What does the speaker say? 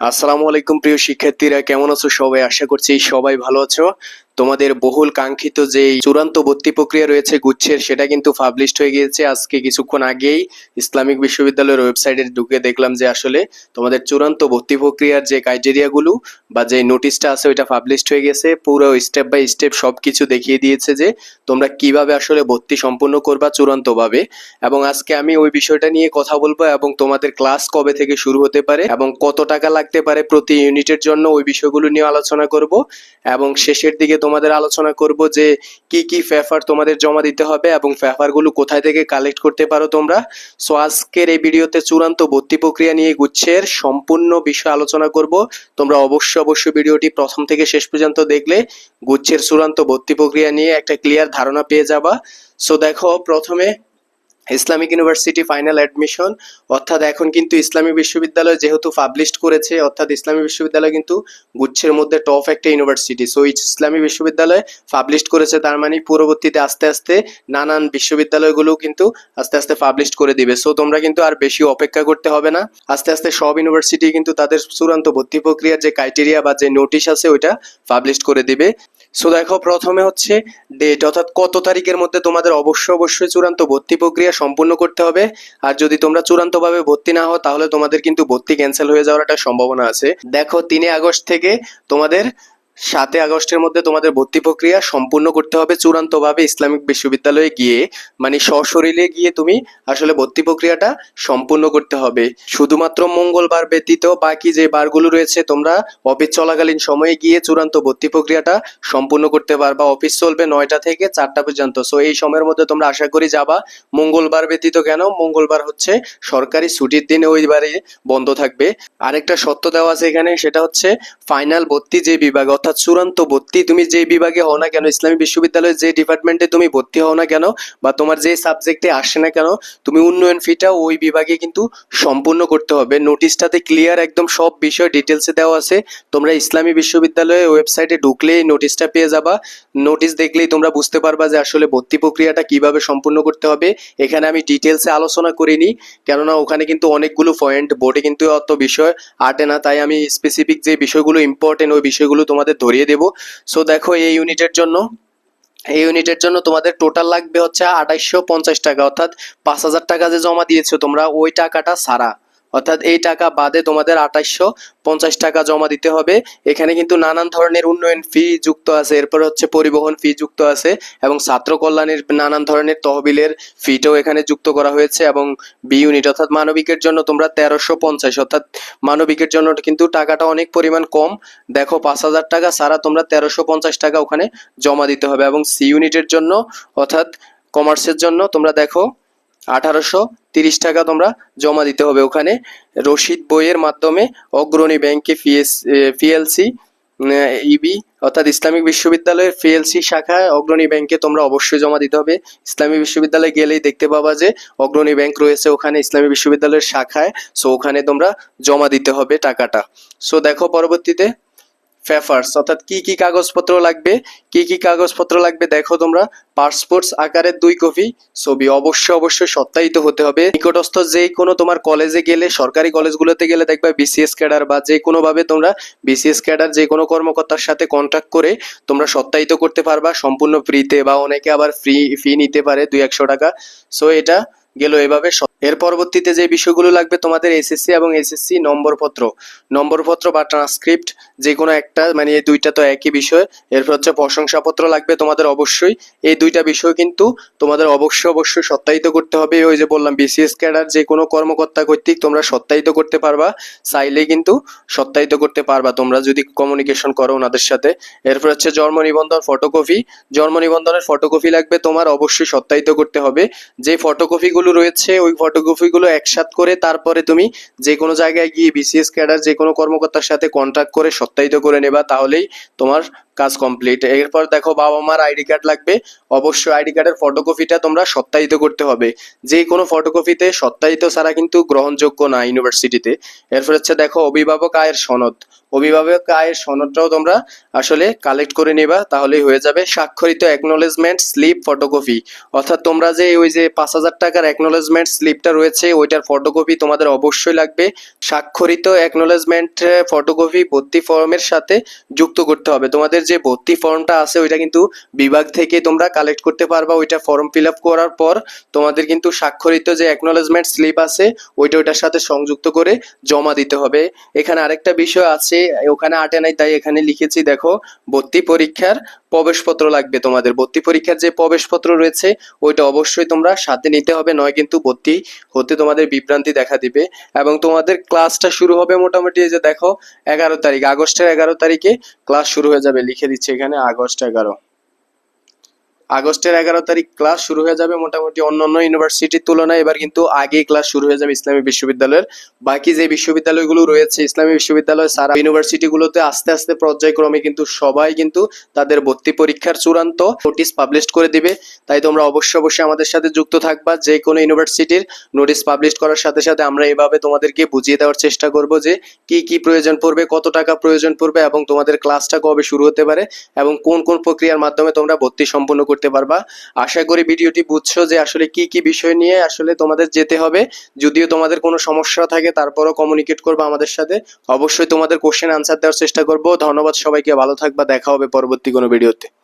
আসসালামু আলাইকুম প্রিয় শিক্ষার্থীরা, কেমন আছো সবাই? আশা করছি সবাই ভালো আছো। তোমাদের বহুল কাঙ্ক্ষিত যে চূড়ান্ত ভর্তি প্রক্রিয়া রয়েছে গুচ্ছের, সেটা কিন্তু পাবলিশড হয়ে গিয়েছে। আজকে কিছুক্ষণ আগেই ইসলামিক বিশ্ববিদ্যালয়ের ওয়েবসাইটে ঢুকে দেখলাম যে আসলে তোমাদের চূড়ান্ত ভর্তি প্রক্রিয়ার যে ক্রাইটেরিয়াগুলো বা যে নোটিশটা আছে, ওইটা পাবলিশড হয়ে গেছে। পুরো স্টেপ বাই স্টেপ সবকিছু দেখিয়ে দিয়েছে যে তোমরা কীভাবে আসলে ভর্তি সম্পূর্ণ করবা চূড়ান্তভাবে। এবং আজকে আমি ওই বিষয়টা নিয়ে কথা বলব এবং তোমাদের ক্লাস কবে থেকে শুরু হতে পারে এবং কত টাকা লাগতে পারে প্রতি ইউনিটের জন্য ওই বিষয়গুলো নিয়ে আলোচনা করব এবং শেষের দিকে তোমাদের আলোচনা করব যে কি কি ফেফার তোমাদের জমা দিতে হবে এবং ফেফারগুলো কোথায় থেকে কালেক্ট করতে পারো তোমরা। সো আজকের এই ভিডিওতে চূড়ান্ত ভর্তি প্রক্রিয়া নিয়ে গুচ্ছের সম্পূর্ণ বিষয় আলোচনা করব। তোমরা অবশ্যই অবশ্যই ভিডিওটি প্রথম থেকে শেষ পর্যন্ত দেখলে গুচ্ছের চূড়ান্ত ভর্তি প্রক্রিয়া নিয়ে একটা ক্লিয়ার ধারণা পেয়ে যাবা। সো দেখো, প্রথমে ইসলামিক ইউনিভার্সিটি ফাইনাল অ্যাডমিশন। অর্থাৎ এখন কিন্তু ইসলামী বিশ্ববিদ্যালয় যেহেতু পাবলিশড করেছে, অর্থাৎ ইসলামী বিশ্ববিদ্যালয় কিন্তু গুচ্ছের মধ্যে টপ একটা ইউনিভার্সিটি। সো ইসলামী বিশ্ববিদ্যালয় পাবলিশড করেছে, তার মানে পরবর্তীতে আস্তে আস্তে নানান বিশ্ববিদ্যালয়গুলো কিন্তু আস্তে আস্তে পাবলিশড করে দিবে। সো তোমরা কিন্তু আর বেশি অপেক্ষা করতে হবে না। আস্তে আস্তে সব ইউনিভার্সিটি কিন্তু তাদের চূড়ান্ত ভর্তি প্রক্রিয়ার যে ক্রাইটেরিয়া বা যে নোটিশ আছে, ওইটা পাবলিশ করে দিবে। সো দেখো, প্রথমে হচ্ছে ডেট অর্থাৎ কত তারিখের মধ্যে তোমাদের অবশ্যই অবশ্যই চূড়ান্ত ভর্তি প্রক্রিয়া সম্পূর্ণ করতে হবে। আর যদি তোমরা চূড়ান্তভাবে ভর্তি না হও, তাহলে তোমাদের কিন্তু ভর্তি ক্যান্সেল হয়ে যাওয়ার একটা সম্ভাবনা আছে। দেখো, তিনে আগস্ট থেকে তোমাদের সাতই আগস্টের মধ্যে তোমাদের ভর্তি প্রক্রিয়া সম্পূর্ণ করতে হবে চূড়ান্তভাবে ইসলামিক বিশ্ববিদ্যালয়ে গিয়ে। মানে সশরীরে গিয়ে তুমি আসলে ভর্তি প্রক্রিয়াটা সম্পূর্ণ করতে হবে। শুধুমাত্র মঙ্গলবার ব্যতীত বাকি যে বারগুলো রয়েছে, তোমরা অফিস চলাকালীন সময়ে গিয়ে চূড়ান্ত ভর্তি প্রক্রিয়াটা সম্পূর্ণ করতে পারবা। অফিস চলবে নয়টা থেকে চারটা পর্যন্ত। সো এই সময়ের মধ্যে তোমরা আশা করি যাবা। মঙ্গলবার ব্যতীত কেন? মঙ্গলবার হচ্ছে সরকারি ছুটির দিনে ওই বারে বন্ধ থাকবে। আরেকটা সত্য দেওয়া আছে এখানে, সেটা হচ্ছে ফাইনাল ভর্তি যে বিভাগ, অর্থাৎ চূড়ান্ত ভর্তি। তুমি যে বিভাগে হও না কেন, ইসলামী বিশ্ববিদ্যালয়ের যে ডিপার্টমেন্টে তুমি ভর্তি হও না কেন বা তোমার যে সাবজেক্টে আসে না কেন, তুমি উন্নয়ন ফিটা ওই বিভাগে কিন্তু সম্পূর্ণ করতে হবে। নোটিশটাতে ক্লিয়ার একদম সব বিষয় ডিটেলসে দেওয়া আছে। তোমরা ইসলামী বিশ্ববিদ্যালয়ের ওয়েবসাইটে ঢুকলেই নোটিশটা পেয়ে যাবা। নোটিশ দেখলেই তোমরা বুঝতে পারবা যে আসলে ভর্তি প্রক্রিয়াটা কীভাবে সম্পূর্ণ করতে হবে। এখানে আমি ডিটেলসে আলোচনা করিনি, কেননা ওখানে কিন্তু অনেকগুলো পয়েন্ট বোর্ডে কিন্তু অত বিষয় আটে না। তাই আমি স্পেসিফিক যে বিষয়গুলো ইম্পর্টেন্ট ওই বিষয়গুলো তোমাদের ধরিয়ে দেব। সো দেখো এই ইউনিটের জন্য, এই ইউনিটের জন্য তোমাদের টোটাল লাগবে হচ্ছে আঠাইশশো পঞ্চাশ টাকা, অর্থাৎ পাঁচ হাজার টাকা যে জমা দিয়েছ তোমরা, ওই টাকাটা সারা অর্থাৎ এই টাকা বাদে তোমাদের আঠাইশশো পঞ্চাশ টাকা জমা দিতে হবে। এখানে কিন্তু নানান ধরনের উন্নয়ন ফি যুক্ত আছে। এরপর হচ্ছে পরিবহন ফি যুক্ত আছে এবং ছাত্র কল্যাণের নানান ধরনের তহবিলের ফিটাও এখানে যুক্ত করা হয়েছে এবং বি ইউনিট অর্থাৎ মানবিকের জন্য তোমরা তেরোশো পঞ্চাশ, অর্থাৎ মানবিকের জন্য কিন্তু টাকাটা অনেক পরিমাণ কম। দেখো, পাঁচ হাজার টাকা ছাড়া তোমরা তেরোশো পঞ্চাশ টাকা ওখানে জমা দিতে হবে এবং সি ইউনিটের জন্য, অর্থাৎ কমার্সের জন্য তোমরা দেখো আঠারোশো তিরিশ টাকা তোমরা জমা দিতে হবে ওখানে। রসিদ বইয়ের মাধ্যমে অগ্রণী ব্যাংকে পিএস পিএলসি ইবি অর্থাৎ ইসলামিক বিশ্ববিদ্যালয়ের পিএলসি শাখায় অগ্রণী ব্যাংকে তোমরা অবশ্যই জমা দিতে হবে। ইসলামী বিশ্ববিদ্যালয়ে গেলেই দেখতে পাবা যে অগ্রণী ব্যাংক রয়েছে ওখানে ইসলামী বিশ্ববিদ্যালয়ের শাখায়। সো ওখানে তোমরা জমা দিতে হবে টাকাটা। সো দেখো পরবর্তীতে ফেফার্স অর্থাৎ কি কি কাগজপত্র লাগবে? কি কি কাগজপত্র লাগবে দেখো তোমরা। পাসপোর্টস আকারের দুই কপি, ছবি অবশ্যই অবশ্যই সত্যায়িত হতে হবে। নিকটস্থ যে কোনো তোমার কলেজে গেলে, সরকারি কলেজগুলোতে গেলে দেখবে বিসিএস ক্যাডার বা যে কোনো ভাবে তোমরা বিসিএস ক্যাডার যে কোনো কর্মকর্তার সাথে কন্ট্যাক্ট করে তোমরা সত্যায়িত করতে পারবা। সম্পূর্ণ ফ্রিতে বা অনেকে আবার ফ্রি ফি নিতে পারে দুই একশো টাকা। সো এটা গেল এভাবে এর পরবর্তীতে যে বিষয়গুলো লাগবে তোমাদের এসএসসি এবং এসএসসি নম্বরপত্র। নম্বরপত্র বা ট্রান্সক্রিপ্ট যে কোনো একটা মানে এই দুইটা তো একই বিষয়। এরপর হচ্ছে প্রশংসাপত্র লাগবে তোমাদের অবশ্যই। এই দুইটা বিষয় কিন্তু তোমাদের অবশ্যই অবশ্যই সত্যায়িত করতে হবে। ওই যে বললাম বিসিএস ক্যাডার যে কোনো কর্মকর্তা কর্তৃক তোমরা সত্যায়িত করতে পারবা। চাইলেই কিন্তু সত্যায়িত করতে পারবা। তোমরা যদি কমিউনিকেশন করো ওনাদের সাথে। এরপর হচ্ছে জন্ম নিবন্ধন ফটোকপি জন্ম নিবন্ধনের ফটোকপি লাগবে তোমার, অবশ্যই সত্যায়িত করতে হবে। যে ফটোকপিগুলো রয়েছে, ওই ফটোকপিগুলো একসাথ করে তারপরে তুমি যে কোনো জায়গায় গিয়ে বিসিএস ক্যাডার যে কোনো কর্মকর্তার সাথে কন্ট্যাক্ট করে সত্যায়িত করে নেবা, তাহলেই তোমার কাজ কমপ্লিট এরপর দেখো বাবা মার আইডি কার্ড লাগবে, অবশ্যই আইডি কার্ডের ফটোকপিটা তোমরা সত্যায়িত করতে হবে। যে কোনো ফটোকপিতে সত্যায়িত ছাড়া কিন্তু গ্রহণযোগ্য না ইউনিভার্সিটিতে এরপর হচ্ছে দেখো অভিভাবক আয়ের সনদ। অভিভাবক আয়ের সনদটাও তোমরা আসলে কালেক্ট করে নেবা, তাহলেই হয়ে যাবে। স্বাক্ষরিত অ্যাকনোলেজমেন্ট স্লিপ ফটোকপি অর্থাৎ তোমরা যে ওই যে পাঁচ হাজার টাকার অ্যাকনোলেজমেন্ট স্লিপটা রয়েছে, ওইটার ফটোকপি তোমাদের অবশ্যই লাগবে। স্বাক্ষরিত অ্যাকনোলেজমেন্ট ফটোকপি ভর্তি ফর্মের সাথে যুক্ত করতে হবে। তোমাদের যে ভর্তি ফর্মটা আছে, ওইটা কিন্তু বিভাগ থেকে তোমরা কালেক্ট করতে পারবা। ওইটা ফর্ম ফিল আপ করার পর তোমাদের কিন্তু স্বাক্ষরিত যে অ্যাকনোলেজমেন্ট স্লিপ আছে, ওইটা ওইটার সাথে সংযুক্ত করে জমা দিতে হবে। এখানে আরেকটা বিষয় আছে ওখানে আটে নাই, তাই এখানে লিখেছি, দেখো, ভর্তি পরীক্ষার প্রবেশপত্র লাগবে তোমাদের। ভর্তি পরীক্ষার যে প্রবেশপত্র রয়েছে, ওইটা অবশ্যই তোমরা সাথে নিতে হবে, নয় কিন্তু ভর্তি হতে তোমাদের বিভ্রান্তি দেখা দিবে। এবং তোমাদের ক্লাসটা শুরু হবে মোটামুটি এই যে দেখো, এগারো তারিখ, আগস্টের এগারো তারিখে ক্লাস শুরু হয়ে যাবে, লিখে দিচ্ছে এখানে আগস্ট এগারো। আগস্টের এগারো তারিখ ক্লাস শুরু হয়ে যাবে মোটামুটি অন্যান্য ইউনিভার্সিটির তুলনায়। এবার কিন্তু আগেই ক্লাস শুরু হয়ে যাবে ইসলামী বিশ্ববিদ্যালয়ের। বাকি যে বিশ্ববিদ্যালয়গুলো রয়েছে, ইসলামী বিশ্ববিদ্যালয় সারা ইউনিভার্সিটিগুলোতে আস্তে আস্তে পর্যায়ক্রমে কিন্তু সবাই কিন্তু তাদের ভর্তি পরীক্ষার চূড়ান্ত নোটিশ পাবলিশ করে দিবে। তাই তোমরা অবশ্যই অবশ্যই আমাদের সাথে যুক্ত থাকবা। যে কোনো ইউনিভার্সিটির নোটিশ পাবলিশ করার সাথে সাথে আমরা এভাবে তোমাদেরকে বুঝিয়ে দেওয়ার চেষ্টা করব যে কি কি প্রয়োজন পড়বে, কত টাকা প্রয়োজন পড়বে এবং তোমাদের ক্লাসটা কবে শুরু হতে পারে এবং কোন কোন প্রক্রিয়ার মাধ্যমে তোমরা ভর্তি সম্পূর্ণ করতে পারবা। আশা করি ভিডিওটি বুঝছ যে আসলে কি কি বিষয় নিয়ে আসলে তোমাদের যেতে হবে। যদিও তোমাদের কোনো সমস্যা থাকে, তারপরও কমিউনিকেট করবা আমাদের সাথে। অবশ্যই তোমাদের কোশ্চেন আনসার দেওয়ার চেষ্টা করব। ধন্যবাদ সবাইকে, ভালো থাকবা, দেখা হবে পরবর্তী কোনো ভিডিওতে।